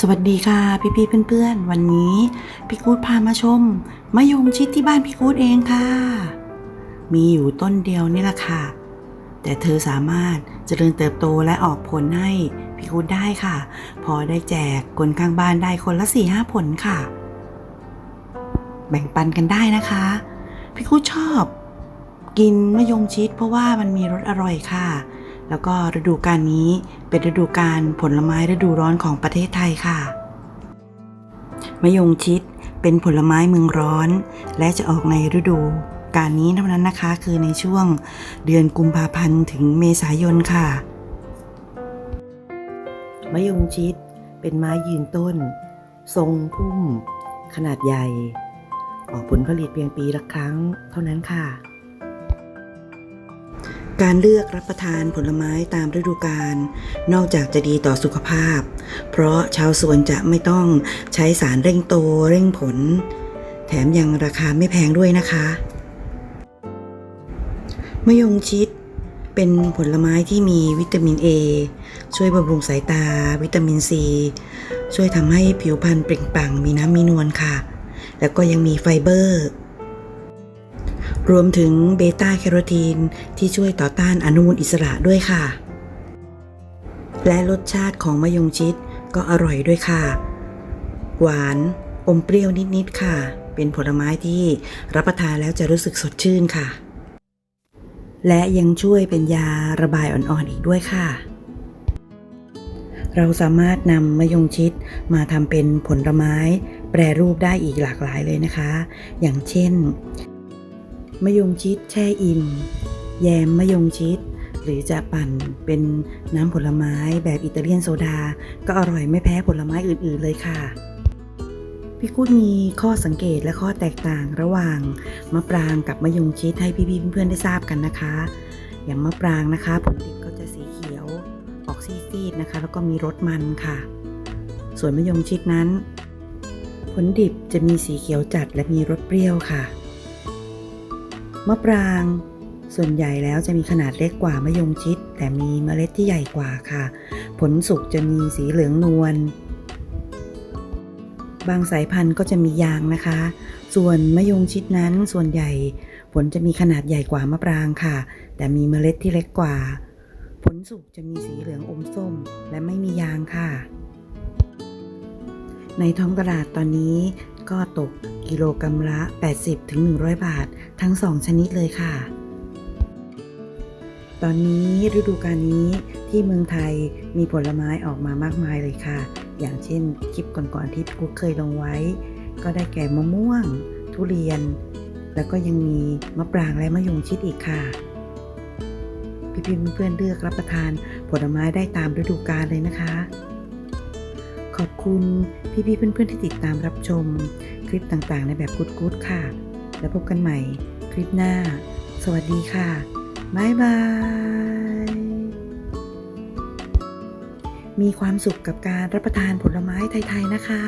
สวัสดีค่ะพี่ๆเพื่อนๆ วันนี้พี่กูดพามาชมมะยงชิดที่บ้านพี่กูดเองค่ะ มีอยู่ต้นเดียวนี่แหละค่ะ แต่เธอสามารถเจริญเติบโตและออกผลให้พี่กูดได้ค่ะ พอได้แจกคนข้างบ้านได้คนละสี่ห้าผลค่ะ แบ่งปันกันได้นะคะ พี่กูดชอบ กินมะยงชิดเพราะว่ามันมีรสอร่อยค่ะ แล้วก็ฤดูกาลนี้เป็นฤดูกาลผลไม้ฤดูร้อนของประเทศไทยค่ะ มะยงชิดเป็นผลไม้เมืองร้อน และจะออกในฤดูกาลนี้เท่านั้นนะคะคือในช่วงเดือนกุมภาพันธ์ถึงเมษายนค่ะ มะยงชิดเป็นไม้ยืนต้น ทรงพุ่ม ขนาดใหญ่ ออกผลผลิตเพียงปีละครั้งเท่านั้นค่ะ การเลือกรับประทานผลไม้ตามฤดูกาลนอกจากจะดีต่อสุขภาพ เพราะชาวสวนจะไม่ต้องใช้สารเร่งโตเร่งผล แถมยังราคาไม่แพงด้วยนะคะมะยงชิดเป็นผลไม้ที่มีวิตามิน A ช่วยบำรุงสายตา วิตามิน C ช่วยทำให้ผิวพรรณเปล่งปลั่งมีน้ำมีนวลค่ะ แล้วก็ยังมีไฟเบอร์ รวมถึงเบต้าแคโรทีนที่ช่วยต่อต้านอนุมูลอิสระด้วยค่ะ และรสชาติของมะยงชิดก็อร่อยด้วยค่ะ หวานอมเปรี้ยวนิดๆค่ะ เป็นผลไม้ที่รับประทานแล้วจะรู้สึกสดชื่นค่ะ และยังช่วยเป็นยาระบายอ่อนๆอีกด้วยค่ะ เราสามารถนำมะยงชิดมาทำเป็นผลไม้ แปรรูปได้อีกหลากหลายเลยนะคะ อย่างเช่น มะยงชิดแช่อิ่ม แยมมะยงชิด หรือจะปั่นเป็นน้ำผลไม้แบบอิตาเลียนโซดา ก็อร่อยไม่แพ้ผลไม้อื่นๆเลยค่ะพี่กุดมีข้อสังเกตและข้อแตกต่างระหว่างมะปรางกับมะยงชิดให้พี่ๆเพื่อนๆได้ทราบกันนะคะ อย่างมะปรางนะคะผลดิบก็จะสีเขียว ออกซีดๆนะคะ แล้วก็มีรสมันค่ะ ส่วนมะยงชิดนั้น ผลดิบจะมีสีเขียวจัดและมีรสเปรี้ยวค่ะ มะปราง ส่วนใหญ่แล้วจะมีขนาดเล็กกว่ามะยงชิด แต่มีเมล็ดที่ใหญ่กว่าค่ะ ผลสุกจะมีสีเหลืองนวลบางสายพันธุ์ก็จะมียางนะคะ ส่วนมะยงชิดนั้นส่วนใหญ่ ผลจะมีขนาดใหญ่กว่ามะปรางค่ะ แต่มีเมล็ดที่เล็กกว่า ผลสุกจะมีสีเหลืองอมส้ม และไม่มียางค่ะ ในท้องตลาดตอนนี้ ก็ตกกิโลกรรัมละ 80-100 บาท ทั้ง 2 ชนิดเลยค่ะ ตอนนี้ฤดูกาลนี้ที่เมืองไทยมีผลไม้ออกมามากมายเลยค่ะ อย่างเช่นคลิปก่อนๆที่กูเคยลงไว้ ก็ได้แก่มะม่วง ทุเรียน แล้วก็ยังมีมะปรางและมะยงชิดอีกค่ะพี่ๆเพื่อนๆเลือกรับประทานผลไม้ได้ตามฤดูกาลเลยนะคะ อบคุณพี่ๆเพื่อนๆที่ติดตามรับชม คลิปต่างๆ ในแบบกู๊ดกู๊ดค่ะ แล้วพบกันใหม่คลิปหน้า สวัสดีค่ะ บ๊ายบาย มีความสุขกับการรับประทานผลไม้ไทย ๆ นะคะ